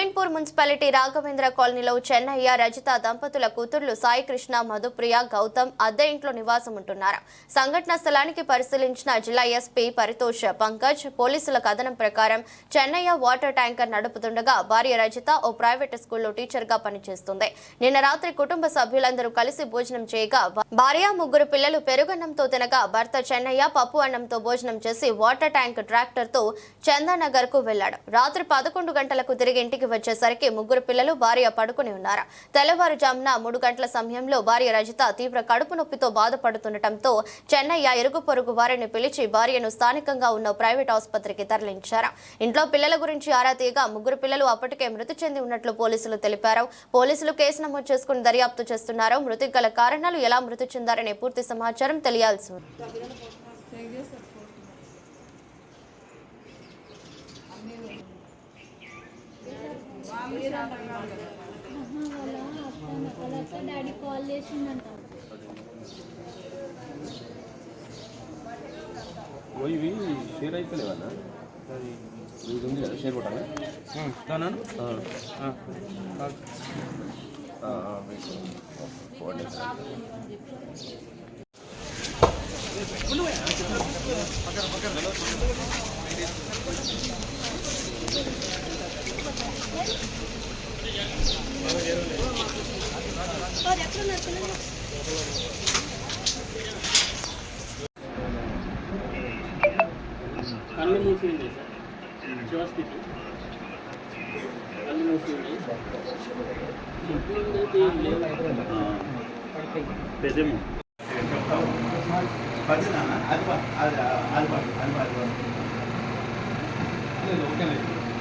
Ameenpur municipality Raghavendra కాలనీలో చెన్నయ్య రజిత దంపతుల కూతుర్లు సాయి కృష్ణ మధుప్రియ గౌతమ్ అద్దె ఇంట్లో నివాసం ఉంటున్నారు. సంఘటన స్థలానికి పరిశీలించిన జిల్లా ఎస్పీ పరితోష్ పంకజ్ పోలీసుల కథనం ప్రకారం చెన్నయ్య వాటర్ ట్యాంకర్ నడుపుతుండగా భార్య రజిత ఓ ప్రైవేట్ స్కూల్లో టీచర్గా పనిచేస్తుంది. నిన్న రాత్రి కుటుంబ సభ్యులందరూ కలిసి భోజనం చేయగా భార్య ముగ్గురు పిల్లలు పెరుగన్నంతో తినగా భర్త చెన్నయ్య పప్పు అన్నంతో భోజనం చేసి వాటర్ ట్యాంక్ ట్రాక్టర్తో చందానగర్కు వెళ్ళాడు రాత్రి పదకొండు గంటలకు తిరిగి ఇంటికి వచ్చేసరికి ముగ్గురు పిల్లలు భార్య పడుకుని ఉన్నారు. తెల్లవారుజామున మూడు గంటల సమయంలో భార్య రజిత తీవ్ర కడుపు నొప్పితో బాధపడుతుండటంతో చెన్నయ్య ఇరుగు పొరుగు వారిని పిలిచి భార్యను స్థానికంగా ఉన్న ప్రైవేట్ ఆసుపత్రికి తరలించారు. ఇంట్లో పిల్లల గురించి ఆరా తీయగా ముగ్గురు పిల్లలు అప్పటికే మృతి చెంది ఉన్నట్లు పోలీసులు తెలిపారు. పోలీసులు కేసు నమోదు చేసుకుని దర్యాప్తు చేస్తున్నారు. మృతికి గల కారణాలు ఎలా మృతి చెందారనే పూర్తి సమాచారం తెలియాల్సి ఉంది. వాళ్ళ డాడీ కాల్ చేసిందంట ఇవి షేర్ అయిపోలేవన్నా ఇది ఉంది కదా షేర్ కొట్టాలా? తానా కళ్ళు మూసి ఉన్నాయి సార్ శివస్థితి కళ్ళు మూసి ఉన్నాయి ఇప్పుడు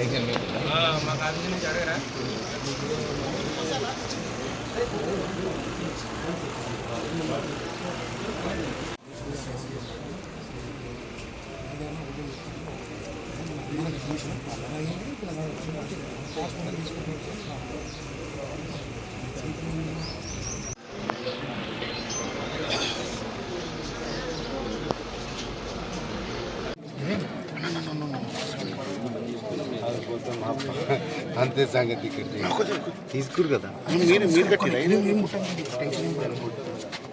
మాకు అది నుంచి అడగరా అంతే సంగతి ఇక్కడ తీసుకురు కదా. మీరు మీరు?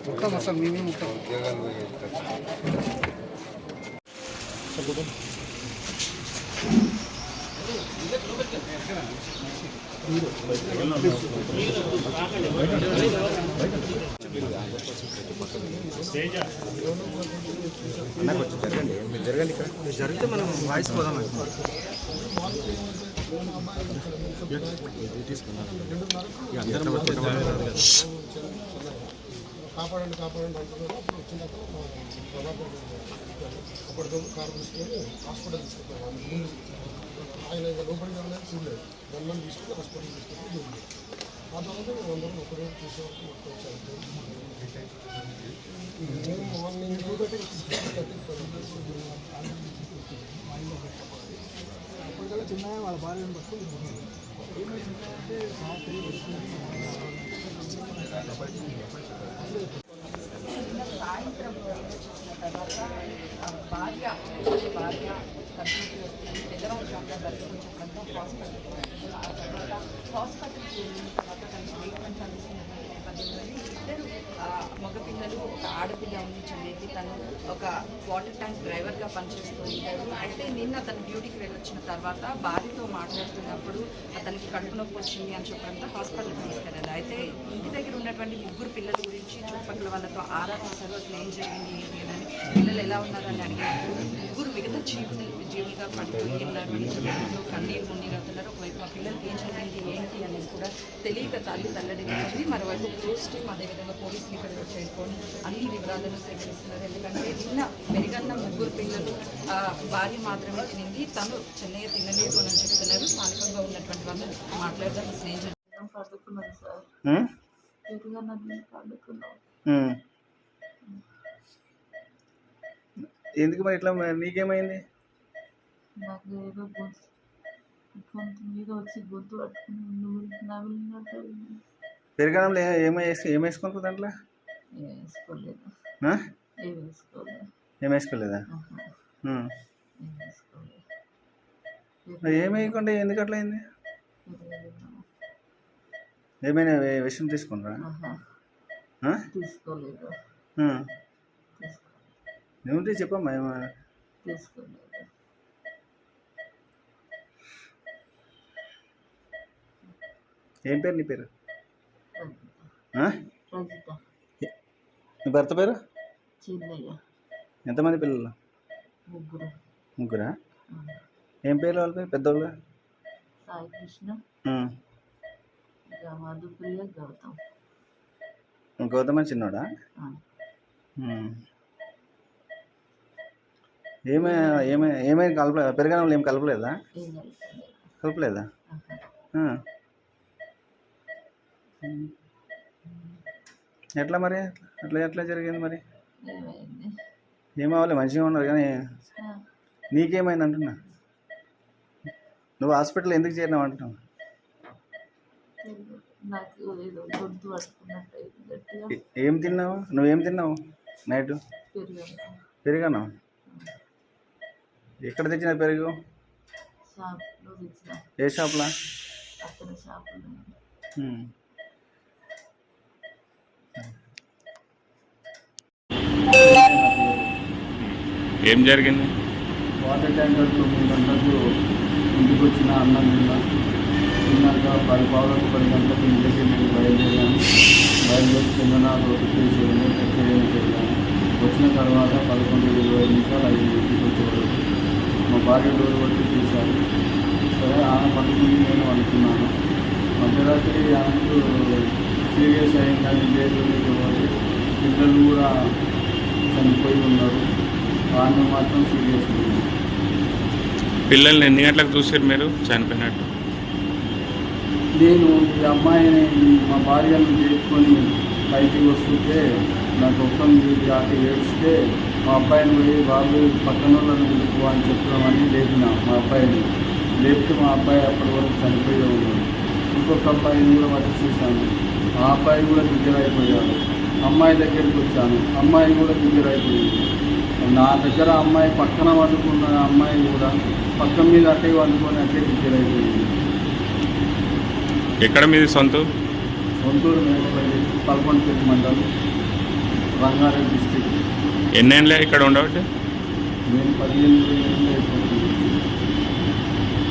ముట్టాం. అసలు మేమే ముట్టాం. ఉద్యోగాలు జరగండి. మీరు జరగండి ఇక్కడ. జరిగితే మనం వాయిస్ పోదాం. కాపాడండి కాపాడండి అంటున్నారు అప్పుడు వచ్చినప్పుడు మా ప్రభాకర్ అప్పటితో కారు తీసుకొని హాస్పిటల్ తీసుకెళ్ళారు ముందు ఆయన లోపలికి వెళ్ళలేదు చూడలేదు దండం తీసుకుని హాస్పిటల్ తీసుకెళ్ళి ఆ తర్వాత మేము అందరం ఒకరే చూసే మొత్తం మేము మార్నింగ్ టూ థర్టీ అప్పటికల్లా చిన్న వాళ్ళ భార్యను పట్టుకుని ఏమైందంటే సాయంత్రం తర్వాత ఆ భార్య భార్య కర్నూలు వస్తుంది దగ్గర ఉంటాం దర్శించడంతో ఆ తర్వాత హాస్పిటల్కి వెళ్ళిన తర్వాత తనకి ట్రీట్మెంట్ అందిస్తున్నటువంటి నేపథ్యంలో ఇద్దరు ఆ, మగపిల్లలు ఒక వచ్చింది. తను ఒక వాటర్ ట్యాంక్ డ్రైవర్గా పనిచేస్తూ ఉంటాడు. అయితే నిన్న అతను డ్యూటీకి వెళ్ళొచ్చిన తర్వాత భార్యతో మాట్లాడుతున్నప్పుడు అతనికి కడుపు నొప్పి వచ్చింది అని చెప్పడంతో హాస్పిటల్కి తీసుకెళ్ళాలి అయితే ఇంటి దగ్గర ఉన్నటువంటి ముగ్గురు పిల్లలు గురించి చుట్టుపక్కల వాళ్ళతో ఆరా తీశారు అసలు ఏం జరిగింది ఏంటి అని పిల్లలు ఎలా ఉన్నారని అడిగారు. ముగ్గురు మిగతా జీవులు జీవులుగా పట్టుకుని ఉన్నారు. అని చెప్పడంతో కన్నీరు మున్నీరు అవుతున్నారు ఒకవైపు మా పిల్లలకి ఏం జరిగింది ఏంటి అనేది కూడా తెలియక తల్లి తల్లడిల్లింది మరోవైపు పోలీస్ టీం అదేవిధంగా పోలీసులు ఇక్కడికి చేరుకొని అన్ని వివరాలను సేకరిస్తున్నారు. ఎందుకంటే నిన్న పెరిగన్న ముగ్గురు పిల్లలు ఆ, భార్య మాత్రమే తినింది. తను చెన్నయ్య తినలేదు అని చెప్తున్నారు. స్థానికంగా ఉన్నటువంటి వాళ్ళు మాట్లాడదాం. అసలు ఎందుకు మరి ఇట్లా నీకేమైంది పెరగడంలో ఏమో వేసి ఏం వేసుకుంటారు దాంట్లో ఏం వేసుకోలేదు ఆ? ఏం వేసుకోలేదు ఏం వేసుకోలేదా ఆహా, ఉమ్. ఏం వేసుకోలేదు మరి ఏం వేయకుండా ఎందుకు అట్లా అయింది. ఏమైనా వే- విషయం తీసుకున్నారా ఏముంటే చెప్పమ్మా ఏమో. తీసుకోలేదు. ఏం పేరు నీ పేరు? నీ భర్త పేరు? ఎంతమంది పిల్లలు? ముగ్గురు. ఏం పేర్లు వాళ్ళ పేరు? పెద్దోళ్ళు? సాయి కృష్ణ. మధుప్రియ గౌతమ్. గౌతమ చిన్నోడా? ఆ, ఉమ్. ఏమే ఏమే ఏమైనా కలపలే పెరగడంలో ఏం కలపలేదా? కలపలేదా. ఎట్లా మరి? అట్లా ఎట్లా జరిగింది మరి? ఏమవ్వాలి మంచిగా ఉన్నారు కానీ నీకేమైంది అంటున్నా? నువ్వు హాస్పిటల్ ఎందుకు చేరినావు అంటున్నావు? ఏ- తిన్నావు? నువ్వేం తిన్నావు నైట్? పెరిగాను పెరిగాను ఎక్కడ తెచ్చిన పెరుగు? ఏ షాప్లా. ఏం జరిగింది? వాటర్ ట్యాంకర్ తొమ్మిది గంటలకు ఇంటికి వచ్చిన అన్నం తిన్నా. తిన్నాక పది పావులకు పది గంటలకు ఇంటికి నేను బయలుదేరాను. బయలుదేరి చందన రోడ్డు చేసేది పెట్టేయడానికి వచ్చిన తర్వాత పదకొండు ఇరవై నిమిషాలు ఐదు ఇంటికి వచ్చేవారు. మా భార్య డోర్ కొట్టి తీశారు సరే ఆమె పడుకుంది నేను అనుకున్నాను. మధ్యరాత్రి ఆమెకు సీరియస్ అయిందని లేదు లేదు పిల్లలు కూడా చనిపోయి ఉన్నారు. ఆమె మాత్రం సీరియస్ ఉంది పిల్లల్ని ఎన్ని గంటలకు చూసారు మీరు? చనిపోయినట్టు. నేను ఈ అమ్మాయిని మా భార్యను చేసుకొని బయటికి వస్తుంటే నాకు ఒక్కం ఆట ఏడిస్తే మా అబ్బాయిని పోయి బాబు పక్కన వాళ్ళని ఎందుకు అని చెప్తామని లేపిన మా అబ్బాయిని. లేపితే మా అబ్బాయి అప్పటి వరకు చనిపోయే ఉన్నాడు. ఇంకొక అబ్బాయిని కూడా వచ్చి చూశాను. ఆ అబ్బాయి కూడా దగ్గర అయిపోయాడు అమ్మాయి దగ్గరికి వచ్చాను. అమ్మాయి కూడా దగ్గర అయిపోయింది నా దగ్గర అమ్మాయి పక్కన వండుకున్న అమ్మాయి కూడా పక్క మీద అట్టే వండుకొని అట్టే దగ్గర అయిపోయింది ఎక్కడ మీది సొంతం? సొంతూరు మేకపల్లి పల్కొండపల్లి మండలం రంగారెడ్డి డిస్టిక్ ఎన్నేళ్ళే ఇక్కడ ఉండబట్టి నేను పదిహేను